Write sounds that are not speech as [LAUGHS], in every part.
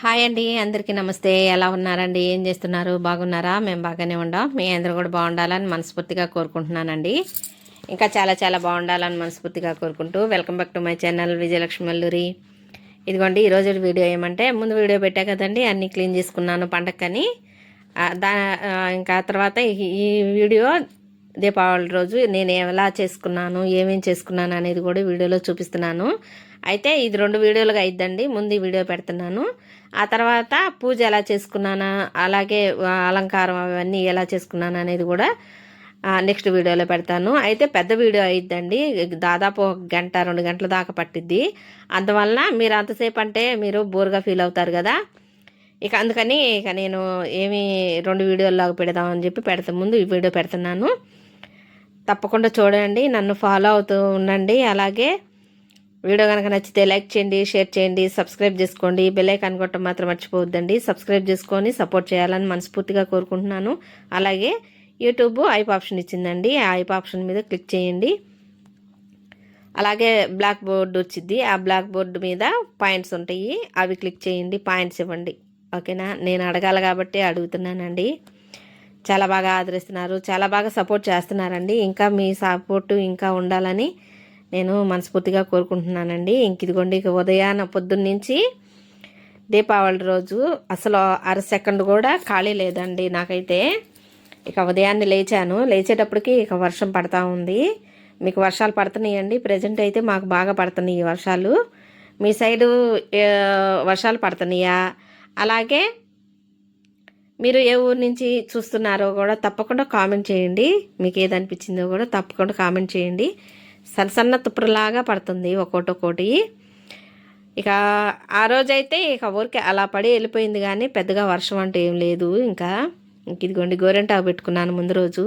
Hi అండి అందరికీ నమస్తే. ఎలా ఉన్నారండి? ఏం చేస్తున్నారు? బాగున్నారా? మేము బాగానే ఉండాం. మీ అందరూ కూడా బాగుండాలని మనస్ఫూర్తిగా కోరుకుంటున్నానండి. ఇంకా చాలా చాలా బాగుండాలని మనస్ఫూర్తిగా కోరుకుంటూ welcome back to my channel Vijayalakshmi Alluri. ఇదిగోండి ఈరోజు వీడియో ఏమంటే ముందు వీడియో పెట్టా కదండి అన్నీ క్లీన్ చేసుకున్నాను పండగకని దా ఇంకా తర్వాత ఈ- వీడియో దీపావళి రోజు నేను ఎలా చేసుకున్నాను ఏమేం చేసుకున్నాను అనేది కూడా వీడియోలో చూపిస్తున్నాను. అయితే ఇది రెండు వీడియోలుగా అయిద్దండి. ముందు వీడియో పెడుతున్నాను. ఆ తర్వాత పూజ ఎలా చేసుకున్నానా అలాగే అలంకారం అవన్నీ ఎలా చేసుకున్నాను అనేది కూడా నెక్స్ట్ వీడియోలో పెడతాను. అయితే పెద్ద వీడియో అయిద్దండి. దాదాపు ఒక గంట రెండు గంటల దాకా పట్టిద్ది. అందువలన మీరు అంతసేపు అంటే మీరు బోర్గా ఫీల్ అవుతారు కదా. ఇక అందుకని ఇక నేను ఏమి రెండు వీడియోల్లాగా పెడదామని చెప్పి పెడతా ముందు ఈ వీడియో పెడుతున్నాను. తప్పకుండా చూడండి నన్ను ఫాలో అవుతూ ఉండండి. అలాగే వీడియో కనుక నచ్చితే లైక్ చేయండి షేర్ చేయండి సబ్స్క్రైబ్ చేసుకోండి. బెల్లైకాన్ ఐకాన్ కొట్టడం మాత్రం మర్చిపోవద్దండి. సబ్స్క్రైబ్ చేసుకొని సపోర్ట్ చేయాలని మనస్ఫూర్తిగా కోరుకుంటున్నాను. అలాగే యూట్యూబ్ ఐప్ ఆప్షన్ ఇచ్చిందండి. ఆ ఐప్ ఆప్షన్ మీద క్లిక్ చేయండి. అలాగే బ్లాక్ బోర్డ్ వచ్చింది. ఆ బ్లాక్ బోర్డు మీద పాయింట్స్ ఉంటాయి. అవి క్లిక్ చేయండి. పాయింట్స్ ఇవ్వండి. ఓకేనా? నేను అడగాలి కాబట్టి అడుగుతున్నానండి. చాలా బాగా ఆదరిస్తున్నారు. చాలా బాగా సపోర్ట్ చేస్తున్నారండి. ఇంకా మీ సపోర్టు ఇంకా ఉండాలని నేను మనస్ఫూర్తిగా కోరుకుంటున్నానండి. ఇంక ఇదిగోండి ఇక ఉదయాన పొద్దున్న నుంచి దీపావళి రోజు అసలు అర సెకండ్ కూడా ఖాళీ లేదండి నాకైతే. ఇక ఉదయాన్నే లేచాను. లేచేటప్పటికి ఇక వర్షం పడతా ఉంది. మీకు వర్షాలు పడుతున్నాయండి. ప్రజెంట్ అయితే మాకు బాగా పడుతున్నాయి ఈ వర్షాలు. మీ సైడు వర్షాలు పడుతున్నాయా? అలాగే మీరు ఏ ఊరు నుంచి చూస్తున్నారో కూడా తప్పకుండా కామెంట్ చేయండి. మీకు ఏదనిపించిందో కూడా తప్పకుండా కామెంట్ చేయండి. సన్న సన్న పడుతుంది ఒక్కోటి ఒక్కోటి ఇక ఆ రోజైతే ఇక ఊరికే అలా పడి వెళ్ళిపోయింది కానీ పెద్దగా వర్షం అంటూ ఏం లేదు. ఇంకా ఇంక ఇదిగోండి గోరెంటాకు పెట్టుకున్నాను ముందు రోజు.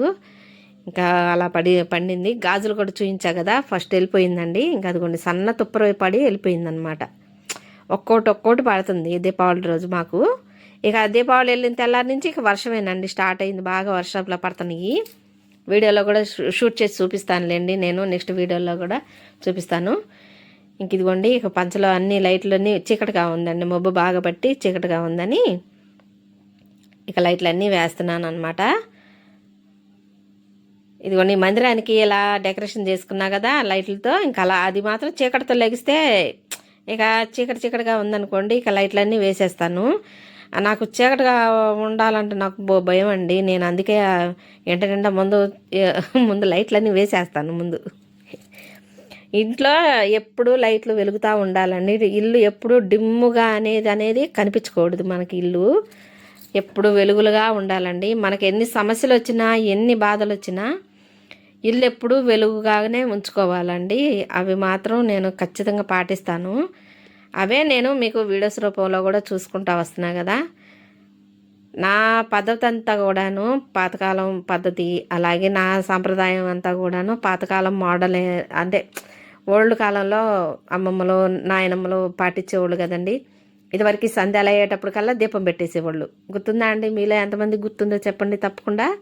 ఇంకా అలా పడి పండింది. గాజులు కూడా చూయించా కదా ఫస్ట్ వెళ్ళిపోయిందండి. ఇంకా అదిగోండి సన్న తుప్పర పడి వెళ్ళిపోయిందనమాట ఒక్కోటి ఒక్కోటి పడుతుంది దీపావళి రోజు మాకు. ఇక దీపావళి వెళ్ళిన తెల్లారి నుంచి ఇక వర్షమేనండి స్టార్ట్ అయింది. బాగా వర్షంలో పడుతున్నాయి. వీడియోలో కూడా షూట్ చేసి చూపిస్తానులేండి. నేను నెక్స్ట్ వీడియోలో కూడా చూపిస్తాను. ఇంక ఇదిగోండి ఇక పంచలో అన్ని లైట్లన్నీ చీకటిగా ఉందండి. మబ్బు బాగా పట్టి చీకటిగా ఉందని ఇక లైట్లన్నీ వేస్తున్నాను అనమాట ఇదిగోండి మందిరానికి ఇలా డెకరేషన్ చేసుకున్నా కదా లైట్లతో ఇంకా అలా అది మాత్రం చీకటితో లెగిస్తే ఇక చీకటి చీకటిగా ఉందనుకోండి ఇక లైట్లన్నీ వేసేస్తాను. నాకు చీకటిగా ఉండాలంటే నాకు భయం అండి. నేను అందుకే ఎంట నిండా ముందు ముందు లైట్లన్నీ వేసేస్తాను ముందు. ఇంట్లో ఎప్పుడు లైట్లు వెలుగుతూ ఉండాలండి. ఇల్లు ఎప్పుడు డిమ్ముగా అనేది అనేది కనిపించకూడదు మనకి ఇల్లు. ఎప్పుడు వెలుగులుగా ఉండాలండి. మనకి ఎన్ని సమస్యలు వచ్చినా ఎన్ని బాధలు వచ్చినా ఇల్లు ఎప్పుడు వెలుగుగానే ఉంచుకోవాలండి. అవి మాత్రం నేను ఖచ్చితంగా పాటిస్తాను. అవే నేను మీకు వీడియోస్ రూపంలో కూడా చూసుకుంటా వస్తున్నా కదా. నా పద్ధతి అంతా కూడాను పాతకాలం పద్ధతి అలాగే నా సాంప్రదాయం అంతా కూడాను పాతకాలం మోడల్ అంటే ఓల్డ్ కాలంలో అమ్మమ్మలు నాయనమ్మలు పాటించేవాళ్ళు కదండి. ఇదివరకు సంధ్యాలు అయ్యేటప్పటికల్లా దీపం పెట్టేసేవాళ్ళు. గుర్తుందా అండి? మీలో ఎంతమంది గుర్తుందో చెప్పండి తప్పకుండా.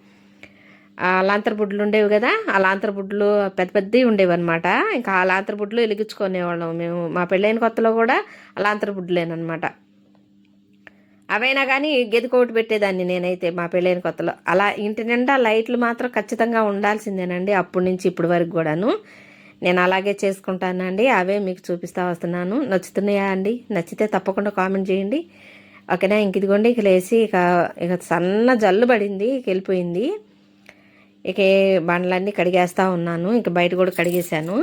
లాంతర్ బుడ్లు ఉండేవి కదా ఆ లాంతర్ బుడ్లు పెద్ద పెద్దవి ఉండేవి అనమాట ఇంకా ఆ లాంతర్ బుడ్లు వెలిగించుకునేవాళ్ళం మేము. మా పెళ్ళైన కొత్తలో కూడా ఆ లాంతర్ బుడ్లేనమాట అవైనా కానీ గెదుకోటి పెట్టేదాన్ని నేనైతే మా పెళ్ళైన కొత్తలో. అలా ఇంటి నిండా లైట్లు మాత్రం ఖచ్చితంగా ఉండాల్సిందేనండి అప్పటి నుంచి ఇప్పటి వరకు కూడాను. నేను అలాగే చేసుకుంటానండి. అవే మీకు చూపిస్తా వస్తున్నాను. నచ్చుతున్నాయా అండి? నచ్చితే తప్పకుండా కామెంట్ చేయండి. ఓకేనా? ఇంక ఇదిగోండి ఇక లేచి ఇక ఇక సన్న జల్లు పడింది ఇక వెళ్ళిపోయింది. ఇక ఏ బండ్లన్నీ కడిగేస్తూ ఉన్నాను. ఇక బయట కూడా కడిగేశాను.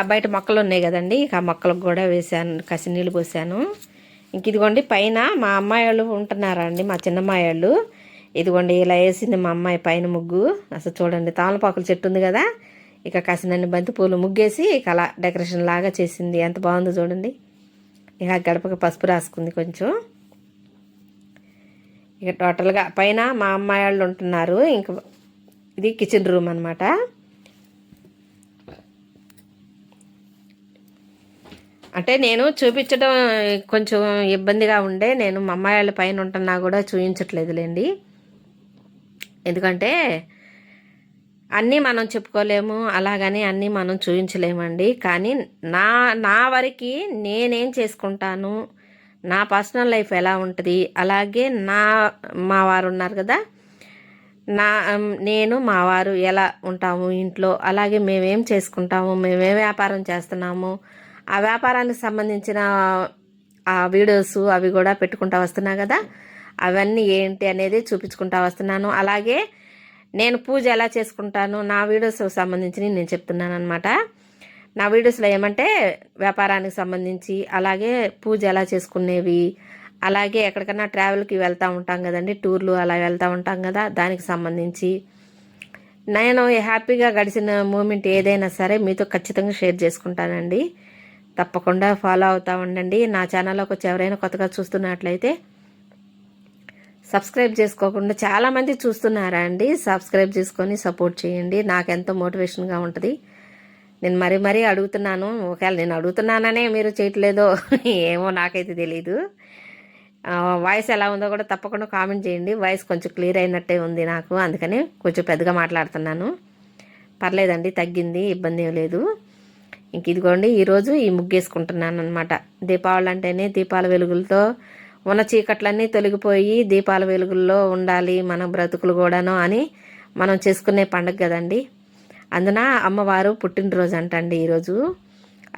ఆ బయట మొక్కలు ఉన్నాయి కదండి. ఇక ఆ మొక్కలకు కూడా వేసాను కసి నీళ్ళు పోసాను. ఇంక ఇదిగోండి పైన మా అమ్మాయి వాళ్ళు ఉంటున్నారండి మా చిన్నమ్మాయి వాళ్ళు. ఇదిగోండి ఇలా వేసింది మా అమ్మాయి పైన ముగ్గు. అసలు చూడండి తామలపాకుల చెట్టు ఉంది కదా. ఇక కసినన్ని బంతి పూలు ముగ్గేసి ఇక అలా డెకరేషన్ లాగా చేసింది. ఎంత బాగుందో చూడండి. ఇక గడపకి పసుపు రాసుకుంది కొంచెం. ఇక టోటల్గా పైన మా అమ్మాయి వాళ్ళు ఉంటున్నారు. ఇంక ఇది కిచెన్ రూమ్ అనమాట అంటే నేను చూపించడం కొంచెం ఇబ్బందిగా ఉండే నేను మా అమ్మాయిల పైన ఉంటున్నా కూడా చూపించట్లేదులేండి ఎందుకంటే అన్నీ మనం చెప్పుకోలేము అలాగని అన్నీ మనం చూపించలేమండి కానీ నా నా వరకు నేనేం చేసుకుంటాను నా పర్సనల్ లైఫ్ ఎలా ఉంటుంది అలాగే నా మా వారు ఉన్నారు కదా నా నేను మా వారు ఎలా ఉంటాము ఇంట్లో? అలాగే మేమేం చేసుకుంటాము? మేమేం వ్యాపారం చేస్తున్నాము? ఆ వ్యాపారానికి సంబంధించిన ఆ వీడియోస్ అవి కూడా పెట్టుకుంటా వస్తున్నా కదా? అవన్నీ ఏంటి అనేది చూపించుకుంటా వస్తున్నాను. అలాగే నేను పూజ ఎలా చేసుకుంటాను? నా వీడియోస్ సంబంధించి నేను చెప్తున్నాను అనమాట నా వీడియోస్లో ఏమంటే వ్యాపారానికి సంబంధించి అలాగే పూజ ఎలా చేసుకునేవి అలాగే ఎక్కడికన్నా ట్రావెల్కి వెళ్తూ ఉంటాం కదండి టూర్లు అలా వెళ్తూ ఉంటాం కదా దానికి సంబంధించి. నేను హ్యాపీగా గడిచిన మూమెంట్ ఏదైనా సరే మీతో ఖచ్చితంగా షేర్ చేసుకుంటానండి. తప్పకుండా ఫాలో అవుతూ ఉండండి. నా ఛానల్లోకి వచ్చి ఎవరైనా కొత్తగా చూస్తున్నట్లయితే సబ్స్క్రైబ్ చేసుకోకుండా చాలామంది చూస్తున్నారా అండి? సబ్స్క్రైబ్ చేసుకొని సపోర్ట్ చేయండి. నాకెంతో మోటివేషన్గా ఉంటుంది. నేను మరీ మరీ అడుగుతున్నాను. ఒకవేళ నేను అడుగుతున్నాననే మీరు చేయట్లేదో [LAUGHS] ఏమో నాకైతే తెలీదు. వాయిస్ ఎలా ఉందో కూడా తప్పకుండా కామెంట్ చేయండి. వాయిస్ కొంచెం క్లియర్ అయినట్టే ఉంది నాకు. అందుకని కొంచెం పెద్దగా మాట్లాడుతున్నాను. పర్లేదండి తగ్గింది ఇబ్బంది ఏం లేదు. ఇంక ఇదిగోండి ఈరోజు ఈ ముగ్గేసుకుంటున్నాను అనమాట దీపావళి అంటేనే దీపాల వెలుగులతో ఉన్న చీకట్లన్నీ తొలగిపోయి దీపాల వెలుగుల్లో ఉండాలి మన బ్రతుకులు కూడాను అని మనం చేసుకునే పండుగ కదండి. అందున అమ్మవారు పుట్టినరోజు అంటండి ఈరోజు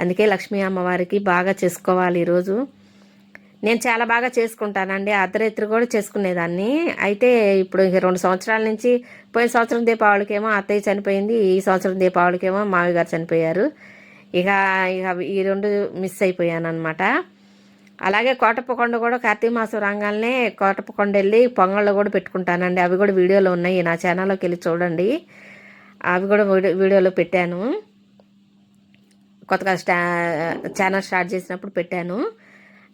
అందుకే లక్ష్మీ అమ్మవారికి బాగా చేసుకోవాలి ఈరోజు నేను చాలా బాగా చేసుకుంటానండి. అర్ధరాత్రి కూడా చేసుకునేదాన్ని. అయితే ఇప్పుడు ఇంక రెండు సంవత్సరాల నుంచి పోయిన సంవత్సరం దీపావళికేమో అత్తయ్య చనిపోయింది ఈ సంవత్సరం దీపావళికేమో మావి గారు చనిపోయారు. ఇక ఇక ఈ రెండు మిస్ అయిపోయాను అనమాట అలాగే కోటప్పకొండ కూడా కార్తీక మాసం రాగానే కోటప్పకొండ వెళ్ళి పొంగళ్ళు కూడా పెట్టుకుంటానండి. అవి కూడా వీడియోలో ఉన్నాయి. నా ఛానల్లోకి వెళ్ళి చూడండి. అవి కూడా వీడియోలో పెట్టాను. కొత్తగా స్టా ఛానల్ స్టార్ట్ చేసినప్పుడు పెట్టాను.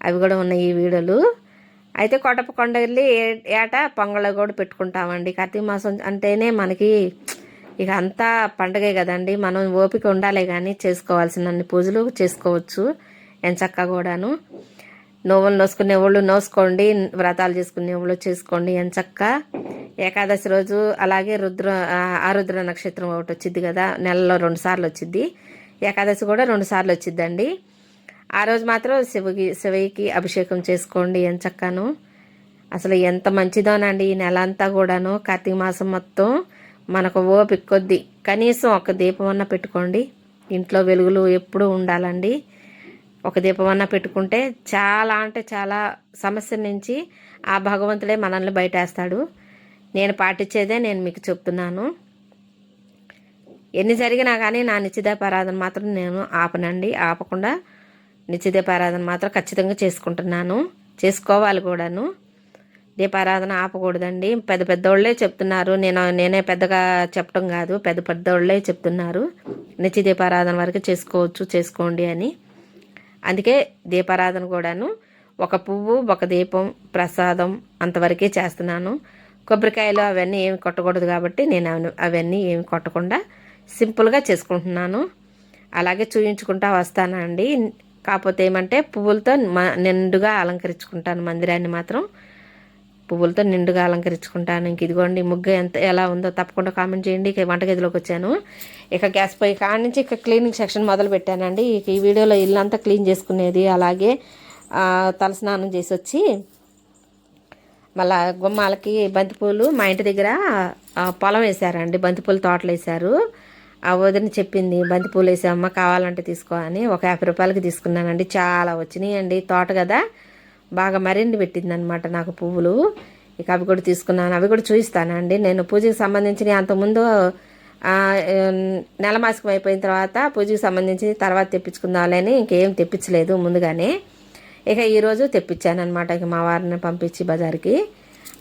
అవి కూడా ఉన్నాయి ఈ వీడియోలు. అయితే కోటప్పకొండ వెళ్ళి ఏట పొంగళ్ళు కూడా పెట్టుకుంటామండి. కార్తీక మాసం అంటేనే మనకి ఇక అంతా పండగే కదండి. మనం ఓపిక ఉండాలి కానీ చేసుకోవాల్సినన్ని పూజలు చేసుకోవచ్చు. ఎంచక్క కూడాను. నోవులు నోసుకునే వాళ్ళు నోసుకోండి వ్రతాలు చేసుకునే వాళ్ళు చేసుకోండి ఎంచక్క ఏకాదశి రోజు అలాగే రుద్ర ఆరుద్ర నక్షత్రం ఒకటి వచ్చింది కదా. నెలలో రెండు సార్లు వచ్చింది ఏకాదశి కూడా రెండు సార్లు వచ్చిందండి ఆ రోజు మాత్రం శివుకి శివయ్యకి అభిషేకం చేసుకోండి ఎంచక్కను అసలు ఎంత మంచిదోనండి ఈ నెల అంతా కూడాను. కార్తీక మాసం మొత్తం మనకు ఓపిక కొద్ది కనీసం ఒక దీపం అన్న పెట్టుకోండి. ఇంట్లో వెలుగులు ఎప్పుడూ ఉండాలండి. ఒక దీపం అన్న పెట్టుకుంటే చాలా అంటే చాలా సమస్య నుంచి ఆ భగవంతుడే మనల్ని బయటేస్తాడు. నేను పాటించేదే నేను మీకు చెప్తున్నాను. ఎన్ని జరిగినా కానీ నా నిశ్చితాపారాధన మాత్రం నేను ఆపనండి. ఆపకుండా నిశ్చితాపారాధన మాత్రం ఖచ్చితంగా చేసుకుంటున్నాను. చేసుకోవాలి కూడాను. దీపారాధన ఆపకూడదండి. పెద్ద పెద్దోళ్ళే చెప్తున్నారు. నేను నేనే పెద్దగా చెప్పడం కాదు. పెద్ద పెద్దోళ్ళే చెప్తున్నారు. నిత్య దీపారాధన వరకు చేసుకోవచ్చు చేసుకోండి అని. అందుకే దీపారాధన కూడాను ఒక పువ్వు ఒక దీపం ప్రసాదం అంతవరకే చేస్తున్నాను. కొబ్బరికాయలు అవన్నీ ఏమి కొట్టకూడదు కాబట్టి నేను అవన్నీ ఏమి కొట్టకుండా సింపుల్గా చేసుకుంటున్నాను. అలాగే చూయించుకుంటా వస్తానండి. కాకపోతే ఏమంటే పువ్వులతో నిండుగా అలంకరించుకుంటాను మందిరాన్ని మాత్రం. పువ్వులతో నిండుగా అలంకరించుకుంటాను. ఇంక ఇదిగోండి ముగ్గు ఎంత ఎలా ఉందో తప్పకుండా కామెంట్ చేయండి. ఇక వంటగదిలోకి వచ్చాను. ఇక గ్యాస్ పొయ్యి కాడ నుంచి ఇక క్లీనింగ్ సెక్షన్ మొదలు పెట్టానండి. ఇక ఈ వీడియోలో ఇల్లంతా క్లీన్ చేసుకునేది అలాగే తలస్నానం చేసి వచ్చి మళ్ళా గుమ్మాలకి బంతిపూలు మా ఇంటి దగ్గర పొలం వేశారండి. బంతిపూలు తోటలు వేశారు. ఆ వదిన చెప్పింది బంతిపూలు వేసామమ్మ కావాలంటే తీసుకో అని ఒక యాభై రూపాయలకి తీసుకున్నానండి. చాలా వచ్చినాయి అండి తోట కదా బాగా మరిన్ని పెట్టింది అనమాట నాకు పువ్వులు. ఇక అవి కూడా తీసుకున్నాను. అవి కూడా చూపిస్తానండి నేను పూజకి సంబంధించిన అంతకుముందు నెల మాసికం అయిపోయిన తర్వాత పూజకి సంబంధించి తర్వాత తెప్పించుకుందామని ఇంకేం తెప్పించలేదు ముందుగానే. ఇక ఈరోజు తెప్పించాను అనమాట ఇక మా వారిని పంపించి బజార్కి.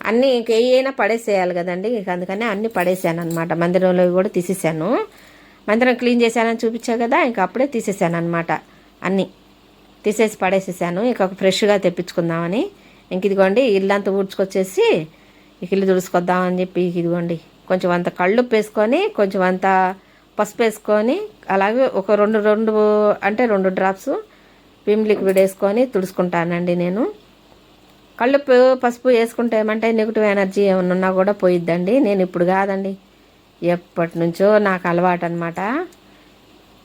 అన్నీ ఇంక అయినా పడేసేయాలి కదండి. ఇక అందుకని అన్నీ పడేసాను అనమాట మందిరంలో కూడా తీసేసాను. మందిరం క్లీన్ చేశానని చూపించా కదా ఇంకా అప్పుడే తీసేసాను అనమాట అన్నీ తీసేసి పడేసేసాను ఇక ఫ్రెష్గా తెప్పించుకుందామని. ఇంక ఇదిగోండి ఇల్లంతా ఊడ్చుకొచ్చేసి ఇక ఇల్లు తుడుచుకొద్దామని చెప్పి ఇదిగోండి. కొంచెం అంత కళ్ళు వేసుకొని కొంచెం అంత పసుపు వేసుకొని అలాగే ఒక రెండు రెండు అంటే రెండు డ్రాప్స్ విమ్ లిక్విడ్ వేసుకొని తుడుచుకుంటానండి నేను. కళ్ళు పసుపు వేసుకుంటే ఏమంటే నెగిటివ్ ఎనర్జీ ఏమన్నా ఉన్నా కూడా పోయిద్దండి. నేను ఇప్పుడు కాదండి. ఎప్పటి నుంచో నాకు అలవాటు అనమాట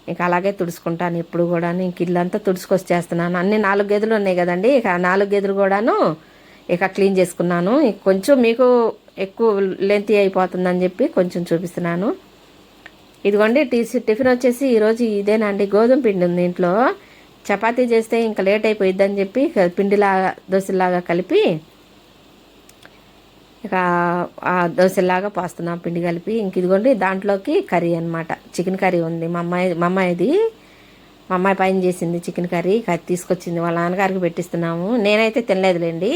ఇంకా అలాగే తుడుచుకుంటాను ఇప్పుడు కూడా ఇంక ఇల్లంతా తుడుచుకొచ్చేస్తున్నాను అన్ని నాలుగు గదులు ఉన్నాయి కదండి. ఇక నాలుగు గదులు కూడాను ఇక క్లీన్ చేసుకున్నాను. కొంచెం మీకు ఎక్కువ లెంత్ అయిపోతుందని చెప్పి కొంచెం చూపిస్తున్నాను. ఇదిగోండి టీసీ టిఫిన్ వచ్చేసి ఈరోజు ఇదేనండి గోధుమ పిండి ఉంది ఇంట్లో. చపాతీ చేస్తే ఇంకా లేట్ అయిపోయిద్దని చెప్పి పిండిలాగా దోశలాగా కలిపి ఇక ఆ దోశలాగా పోస్తున్నాం పిండి కలిపి. ఇంక ఇదిగోండి దాంట్లోకి కర్రీ అనమాట చికెన్ కర్రీ ఉంది. మా అమ్మాయి మా అమ్మాయిది మా అమ్మాయి పైన చేసింది చికెన్ కర్రీ. ఇక తీసుకొచ్చింది వాళ్ళ నాన్నగారికి పెట్టిస్తున్నాము. నేనైతే తినలేదులేండి.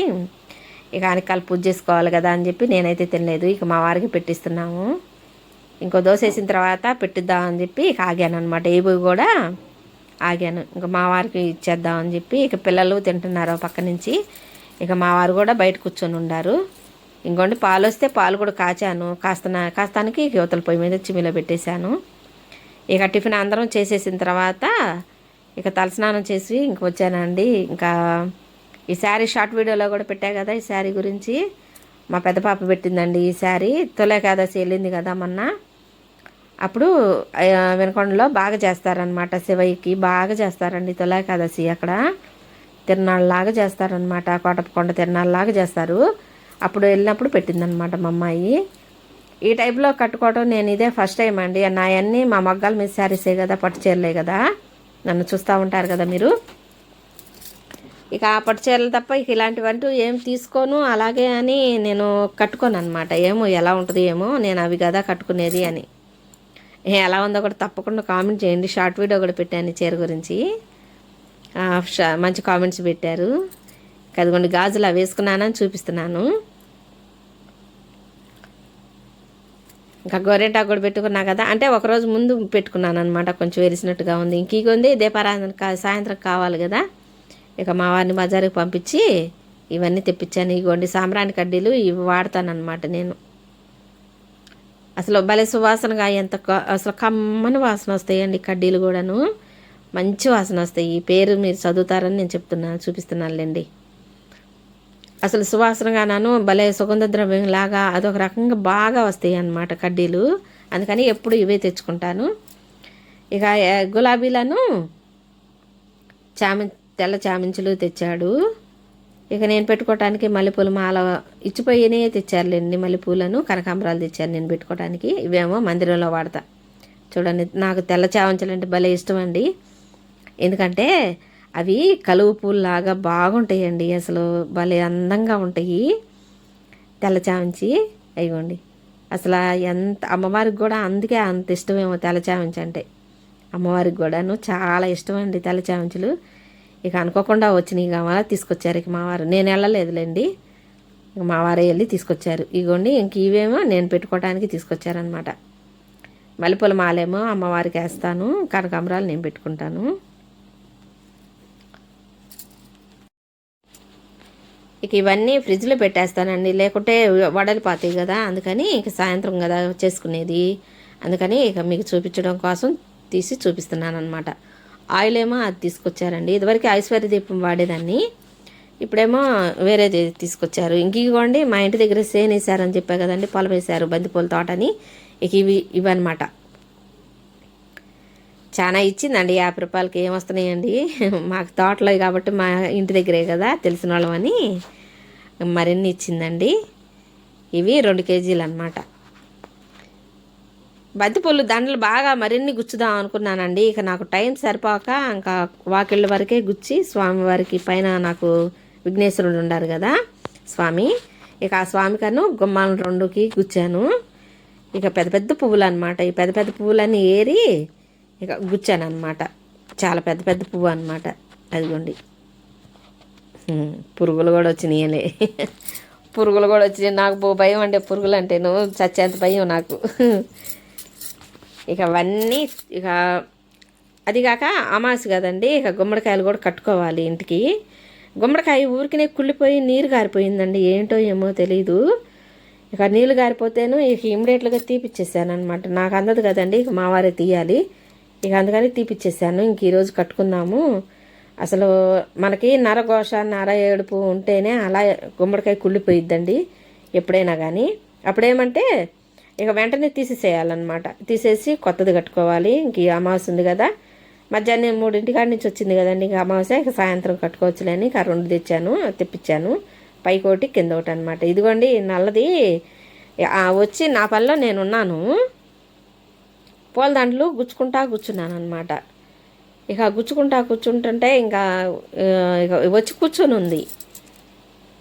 ఇక ఆయనకి కలిపి పూజ చేసుకోవాలి కదా అని చెప్పి నేనైతే తినలేదు. ఇక మా వారికి పెట్టిస్తున్నాము. ఇంకో దోశ వేసిన తర్వాత పెట్టిద్దాం అని చెప్పి ఇక ఆగాను అనమాట ఏబు కూడా ఆగాను. ఇంకా మా వారికి ఇచ్చేద్దాం అని చెప్పి ఇక పిల్లలు తింటున్నారు పక్క నుంచి. ఇక మా వారు కూడా బయట కూర్చొని ఉన్నారు ఇంకోండి పాలు వస్తే పాలు కూడా కాచాను. కాస్త కాస్తానికి యువతల పొయ్యి మీద చిమ్మిలో పెట్టేశాను. ఇక టిఫిన్ అందరం చేసేసిన తర్వాత ఇక తలస్నానం చేసి ఇంక వచ్చానండి. ఇంకా ఈ శారీ షార్ట్ వీడియోలో కూడా పెట్టా కదా ఈ శారీ గురించి. మా పెద్ద పాప పెట్టిందండి ఈ శారీ. తొలేకాదశి వెళ్ళింది కదా మొన్న. అప్పుడు వెనకొండలో బాగా చేస్తారనమాట శివయ్యకి బాగా చేస్తారండి తొలేకాదశి అక్కడ. తిరునాళ్ళలాగా చేస్తారనమాట కోటపకొండ తిరునాళ్ళలాగా చేస్తారు. అప్పుడు వెళ్ళినప్పుడు పెట్టిందనమాట మా అమ్మాయి. ఈ టైప్లో కట్టుకోవడం నేను ఇదే ఫస్ట్ టైం అండి. నా మా మగ్గాల మీ శారీసే కదా పట్టు చీరలే కదా. నన్ను చూస్తూ ఉంటారు కదా మీరు. ఇక ఆ పట్టు చీరలు తప్ప ఇక ఇలాంటివంటూ ఏం తీసుకోను. అలాగే అని నేను కట్టుకోను అనమాట ఏమో ఎలా ఉంటుంది ఏమో నేను అవి కదా కట్టుకునేది అని. ఎలా ఉందో కూడా తప్పకుండా కామెంట్ చేయండి. షార్ట్ వీడియో కూడా పెట్టాను చీర గురించి. మంచి కామెంట్స్ పెట్టారు. అదిగోండి గాజులు అవి వేసుకున్నానని చూపిస్తున్నాను. ఇంకా గోరెంటాకు కూడా పెట్టుకున్నా కదా. అంటే ఒకరోజు ముందు పెట్టుకున్నాను అనమాట కొంచెం వెరిసినట్టుగా ఉంది. ఇంక ఇగోంది దీపారాధన సాయంత్రం కావాలి కదా. ఇక మా వారిని బజారుకి పంపించి ఇవన్నీ తెప్పించాను. ఇగోండి సాంబ్రాణి కడ్డీలు ఇవి వాడతానమాట నేను. అసలు భలే సువాసనగా ఎంత క- అసలు కమ్మని వాసన వస్తాయండి కడ్డీలు కూడాను. మంచి వాసన వస్తాయి. ఈ పేరు మీరు చదువుతారని నేను చెప్తున్నాను చూపిస్తున్నానులేండి. అసలు సువాసనగాను భలే సుగంధ ద్రవ్యం లాగా అదొక రకంగా బాగా వస్తాయి అన్నమాట కడ్డీలు. అందుకని ఎప్పుడు ఇవే తెచ్చుకుంటాను. ఇక గులాబీలను చామ తెల్ల చామంచులు తెచ్చాడు. ఇక నేను పెట్టుకోవటానికి మల్లెపూల మాల ఇచ్చిపోయినే తెచ్చారులేండి మల్లెపూలను. కనకాంబరాలు తెచ్చారు నేను పెట్టుకోవటానికి ఇవేమో మందిరంలో వాడతా. చూడండి నాకు తెల్ల చామంచులు అంటే భలే ఇష్టం అండి ఎందుకంటే అవి కలువ పూల్లాగా బాగుంటాయండి. అసలు భలే అందంగా ఉంటాయి. తెల్ల చామంచి అయ్యండి అసలు ఎంత అమ్మవారికి కూడా అందుకే అంత ఇష్టమేమో తెల్ల చామంచి అంటే. అమ్మవారికి కూడాను చాలా ఇష్టం అండి తెల్ల చామంచులు. ఇక అనుకోకుండా వచ్చినాయి. కావాలా తీసుకొచ్చారు. ఇక మావారు నేను వెళ్ళలేదులేండి. ఇక మావారే వెళ్ళి తీసుకొచ్చారు. ఇగోండి ఇంక ఇవేమో నేను పెట్టుకోవడానికి తీసుకొచ్చారనమాట మల్లెపూల మాలేమో అమ్మవారికి వేస్తాను. కనకాంబరాలు నేను పెట్టుకుంటాను. ఇక ఇవన్నీ ఫ్రిడ్జ్లో పెట్టేస్తానండి. లేకుంటే వడలిపోతాయి కదా అందుకని ఇక సాయంత్రం కదా చేసుకునేది. అందుకని ఇక మీకు చూపించడం కోసం తీసి చూపిస్తున్నాను అనమాట ఆయిల్ ఏమో అది తీసుకొచ్చారండి. ఇదివరకు ఐశ్వర్య దీపం వాడేదాన్ని. ఇప్పుడేమో వేరేది తీసుకొచ్చారు. ఇంక ఇవ్వండి మా ఇంటి దగ్గర సేన్ వేసారని చెప్పా కదండి పొలం వేశారు బంతిపూల తోటని. ఇక ఇవి ఇవన్నమాట. చాలా ఇచ్చిందండి యాభై రూపాయలకి ఏమొస్తున్నాయండి? మాకు తోటలో కాబట్టి మా ఇంటి దగ్గరే కదా తెలిసిన వాళ్ళమని మరిన్ని ఇచ్చిందండి. ఇవి రెండు కేజీలు అనమాట బంతిపూలు దండలు బాగా మరిన్ని గుచ్చుదాం అనుకున్నానండి. ఇక నాకు టైం సరిపోక ఇంకా వాకిళ్ళ వరకే గుచ్చి స్వామివారికి పైన నాకు విఘ్నేశ్వరుడు ఉండారు కదా స్వామి. ఇక ఆ స్వామికను గుమ్మాలను రెండుకి గుచ్చాను. ఇక పెద్ద పెద్ద పువ్వులు అనమాట ఈ పెద్ద పెద్ద పువ్వులన్నీ ఏరి ఇక గుచ్చాను అనమాట చాలా పెద్ద పెద్ద పువ్వు అనమాట అదిగోండి. పురుగులు కూడా వచ్చినాయలే. పురుగులు కూడా వచ్చినాయి. నాకు భయం అంటే పురుగులు అంటే నువ్వు చచ్చేంత భయం నాకు. ఇక అవన్నీ ఇక అది కాక అమాసి కదండి. ఇక గుమ్మడికాయలు కూడా కట్టుకోవాలి ఇంటికి. గుమ్మడికాయ ఊరికినే కుళ్ళిపోయి నీరు గారిపోయిందండి. ఏంటో ఏమో తెలీదు. ఇక నీళ్ళు గారిపోతేను ఇక ఇమ్మీడియట్లుగా తీపిచ్చేసాను అనమాట నాకు అందదు కదండి. ఇక మా వారే తీయాలి. ఇక అందుకని తీపిచ్చేసాను. ఇంక ఈరోజు కట్టుకుందాము. అసలు మనకి నరఘోష నర ఏడుపు ఉంటేనే అలా గుమ్మడికాయ కుళ్ళిపోయిద్దండి ఎప్పుడైనా కానీ అప్పుడేమంటే ఇక వెంటనే తీసేసేయాలన్నమాట. తీసేసి కొత్తది కట్టుకోవాలి. ఇంక ఈ అమావాస్య ఉంది కదా. మధ్యాహ్నం మూడింటి కాడి నుంచి వచ్చింది కదండి ఇంకా అమావాస్య. ఇక సాయంత్రం కట్టుకోవచ్చులేని ఇక రెండు తెచ్చాను తెప్పించాను. పైకోటి కింద ఒకటి అనమాట ఇదిగోండి నల్లది. వచ్చి నా పనిలో నేనున్నాను. పూల దాంట్లో గుచ్చుకుంటా కూర్చున్నాను అనమాట ఇక గుచ్చుకుంటా కూర్చుంటుంటే ఇంకా ఇక వచ్చి కూర్చొని ఉంది.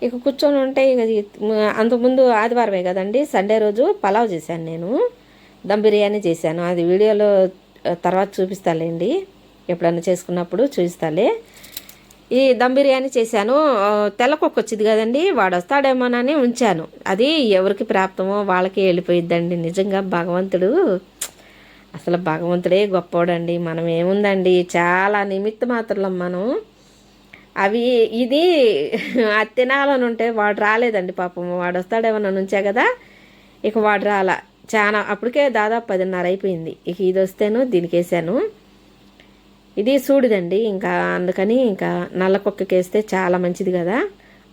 ఇక కూర్చొని ఉంటే ఇక అంతకుముందు ఆదివారమే కదండి సండే రోజు పలావ్ చేశాను నేను. దమ్ బిర్యానీ చేశాను. అది వీడియోలో తర్వాత చూపిస్తాలేండి. ఎప్పుడన్నా చేసుకున్నప్పుడు చూపిస్తాలే. ఈ దమ్ బిర్యానీ చేశాను. తెల్లకొక్క వచ్చింది కదండి వాడు వస్తాడేమోనని ఉంచాను. అది ఎవరికి ప్రాప్తమో వాళ్ళకి వెళ్ళిపోయిద్దండి. నిజంగా భగవంతుడు అసలు భగవంతుడే గొప్పవాడండి మనం ఏముందండి? చాలా నిమిత్త మాత్రం మనం. అవి ఇది అది తినాలని ఉంటే వాడు రాలేదండి పాపం. వాడు వస్తాడేమన్నా నుంచే కదా? ఇక వాడు రాలా. చాలా అప్పటికే దాదాపు పదిన్నర అయిపోయింది. ఇక ఇది వస్తేను దీనికి వేసాను. ఇది సూడిదండి. ఇంకా అందుకని ఇంకా నల్ల కుక్కకి వేస్తే చాలా మంచిది కదా.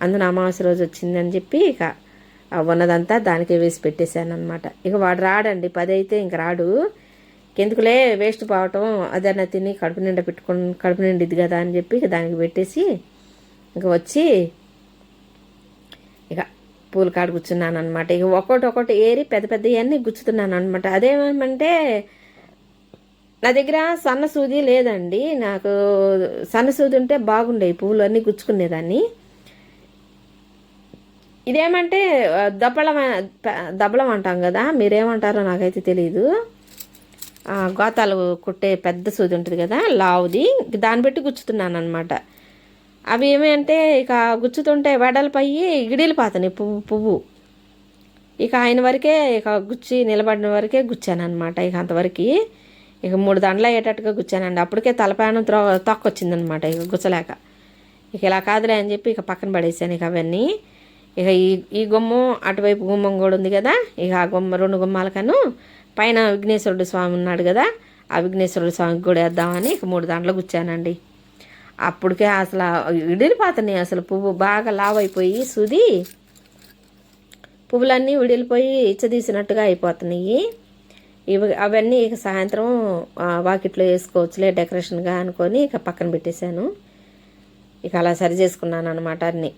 అందున అమావాస్య రోజు వచ్చిందని చెప్పి ఇక ఉన్నదంతా దానికే వేసి పెట్టేశాను అనమాట ఇక వాడు రాడండి. పది అయితే ఇంక రాడు. ఎందుకులే వేస్ట్ పోవటం అదన్నా తిని కడుపు నిండా పెట్టుకొని కడుపు నిండిద్ది కదా అని చెప్పి ఇక దానికి పెట్టేసి ఇంకా వచ్చి ఇక పూల కాడ కూర్చున్నాను అనమాట ఇక ఒక్కొక్కటి ఒకటి ఏరి పెద్ద పెద్ద అన్నీ గుచ్చుతున్నాను అనమాట అదేమంటే నా దగ్గర సన్న సూది లేదండి. నాకు సన్న సూది ఉంటే బాగుండేవి పువ్వులు అన్నీ గుచ్చుకునేదాన్ని. ఇదేమంటే దబ్బలం దబ్బలం అంటాం కదా మీరేమంటారో నాకైతే తెలియదు గోతాలు కుట్టే పెద్ద సూది ఉంటుంది కదా లావుది. దాన్ని పెట్టి గుచ్చుతున్నాను అనమాట అవి ఏమంటే ఇక గుచ్చుతుంటే వెడల్పయ్యి ఇగిడిలిపోతాయి పువ్వు పువ్వు. ఇక ఆయన వరకే ఇక గుచ్చి నిలబడిన వరకే గుచ్చాను అనమాట ఇక అంతవరకు. ఇక మూడు దండలు అయ్యేటట్టుగా గుచ్చానండి. అప్పటికే తలపానం త్రో తొక్కొచ్చిందనమాట ఇక గుచ్చలేక. ఇక ఇలా కాదులే అని చెప్పి ఇక పక్కన పడేసాను ఇక అవన్నీ. ఇక ఈ ఈ గుమ్మం అటువైపు గుమ్మం కూడా ఉంది కదా ఇక ఆ గుమ్మ రెండు గుమ్మాలకను పైన విఘ్నేశ్వరుడు స్వామి ఉన్నాడు కదా ఆ విఘ్నేశ్వరుడు స్వామికి కూడా వేద్దామని ఇక మూడు దాంట్లో గుచ్చానండి అప్పటికే అసలు విడిలిపోతున్నాయి అసలు పువ్వు బాగా లావ్ అయిపోయి సుది. పువ్వులన్నీ విడిలిపోయి ఇచ్చదీసినట్టుగా అయిపోతున్నాయి. ఇవి అవన్నీ ఇక సాయంత్రం వాకిట్లో వేసుకోవచ్చులే డెకరేషన్గా అనుకొని ఇక పక్కన పెట్టేశాను. ఇక అలా సరి చేసుకున్నాను అనమాట అన్నీ.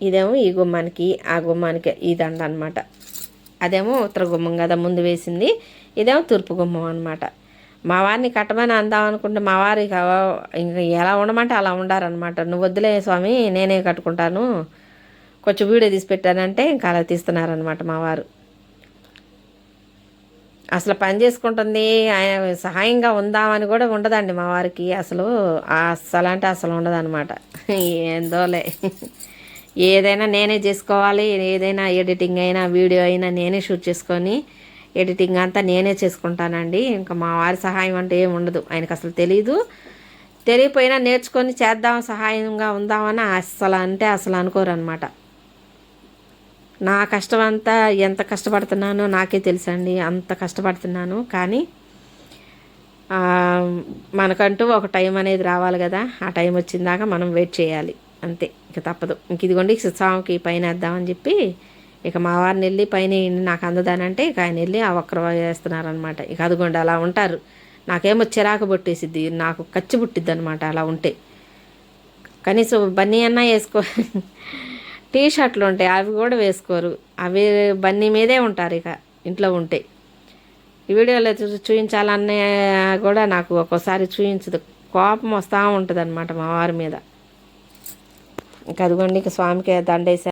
ఇదేమో ఈ గుమ్మానికి ఆ గుమ్మానికి ఈ దండ అనమాట అదేమో ఉత్తర గుమ్మం కదా ముందు వేసింది. ఇదేమో తూర్పు గుమ్మం అనమాట మా వారిని కట్టమని అందాం అనుకుంటే మా వారి ఇంకా ఎలా ఉండమంటే అలా ఉండారనమాట నువ్వు వద్దులే స్వామి నేనే కట్టుకుంటాను. కొంచెం వీడియో తీసి పెట్టానంటే ఇంకా అలా తీస్తున్నారనమాట మా వారు. అసలు పని చేసుకుంటుంది ఆయన సహాయంగా ఉందామని కూడా ఉండదండి మా వారికి. అసలు అస్సలు అంటే అసలు ఉండదన్నమాట. [LAUGHS] ఏందోలే. ఏదైనా నేనే చేసుకోవాలి ఏదైనా ఎడిటింగ్ అయినా వీడియో అయినా నేనే షూట్ చేసుకొని ఎడిటింగ్ అంతా నేనే చేసుకుంటానండి. ఇంకా మా వారి సహాయం అంటే ఏమి ఉండదు. ఆయనకు అసలు తెలీదు. తెలియపోయినా నేర్చుకొని చేద్దాం సహాయంగా ఉందామని అసలు అంటే అసలు అనుకోరు అనమాట నా కష్టం అంతా ఎంత కష్టపడుతున్నానో నాకే తెలుసండి. అంత కష్టపడుతున్నాను. కానీ మనకంటూ ఒక టైం అనేది రావాలి కదా. ఆ టైం వచ్చిందాక మనం వెయిట్ చేయాలి. అంతే. ఇక తప్పదు. ఇంక ఇదిగోండి ఇక స్వామికి పైన వేద్దామని చెప్పి ఇక మా వారిని వెళ్ళి పైన నాకు అందదానంటే ఇక ఆయన వెళ్ళి ఆ ఒక్కరు వేస్తున్నారనమాట ఇక అదిగోండి అలా ఉంటారు. నాకేమో చిరాకు పుట్టేసిద్ది. నాకు కచ్చి పుట్టిద్ది అనమాట అలా ఉంటే. కనీసం బన్నీ అన్నా వేసుకో టీ షర్ట్లు ఉంటాయి అవి కూడా వేసుకోరు. అవి బన్నీ మీదే ఉంటారు ఇక ఇంట్లో ఉంటే. ఈ వీడియోలో చూ- చూపించాలన్నా కూడా నాకు ఒక్కోసారి చూపించదు కోపం వస్తూ ఉంటుంది అనమాట మా వారి మీద. ఇంకా అదిగోండి ఇక స్వామికి దండేసా